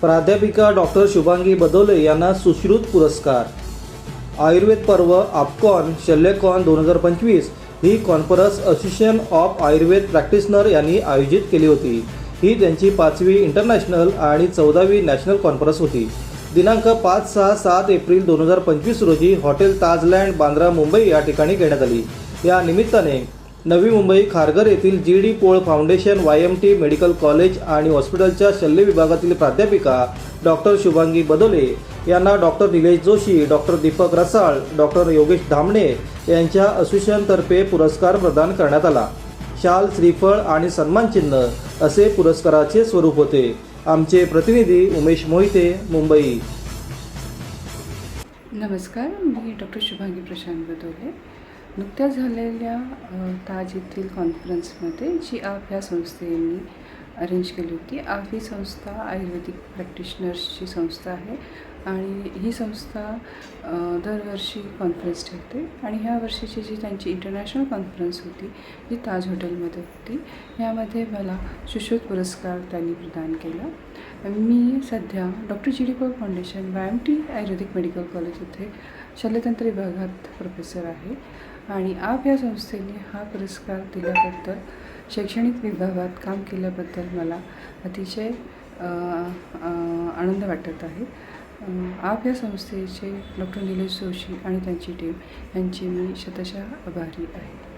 प्राध्यापिका डॉक्टर शुभांगी बदोले यांना सुश्रुत पुरस्कार. आयुर्वेद पर्व आपकॉन शल्यकॉन दोन हजार पंचवीस ही conference association of Ayurveda practitioner यांनी आयोजित केली होती. ही त्यांची पाचवी इंटरनॅशनल आणि चौदावी नॅशनल कॉन्फरन्स होती. दिनांक पाच सहा सात एप्रिल दोन हजार पंचवीस रोजी हॉटेल ताजलँड बांद्रा मुंबई या ठिकाणी घेण्यात आली. या निमित्ताने नवी मुंबई खारघर येथील G D Pol foundation Y M T medical college आणि हॉस्पिटलच्या शल्य विभागातील प्राध्यापिका डॉक्टर शुभांगी बदोले यांना doctor Nilesh Joshi doctor Deepak Rasal doctor Yogesh Dhamane यांच्या असोसिएशनतर्फे पुरस्कार प्रदान करण्यात आला. शाल श्रीफळ आणि सन्मानचिन्ह असे पुरस्काराचे स्वरूप होते. आमचे प्रतिनिधी उमेश मोहिते मुंबई. नमस्कार मी डॉक्टर शुभांगी प्रशांत बदोले. नुकत्याच झालेल्या ताज येथील कॉन्फरन्समध्ये जी आप ह्या संस्थेने अरेंज केली होती आप ही संस्था आयुर्वेदिक प्रॅक्टिशनर्सची संस्था आहे आणि ही संस्था दरवर्षी कॉन्फरन्स ठेवते आणि ह्या वर्षीची जी त्यांची इंटरनॅशनल कॉन्फरन्स होती जी ताज हॉटेलमध्ये होती यामध्ये मला सुश्रुत पुरस्कार त्यांनी प्रदान केला. मी सध्या doctor G D Pol foundation Y M T Ayurvedic medical college येथे शल्यतंत्र विभागात प्रोफेसर आहे. आणि आप या संस्थेने हा पुरस्कार दिल्याबद्दल शैक्षणिक विभागात काम केल्याबद्दल मला अतिशय आनंद वाटत आहे. आप या संस्थेचे डॉक्टर निलेश जोशी आणि त्यांची टीम यांची मी शतशः आभारी आहे.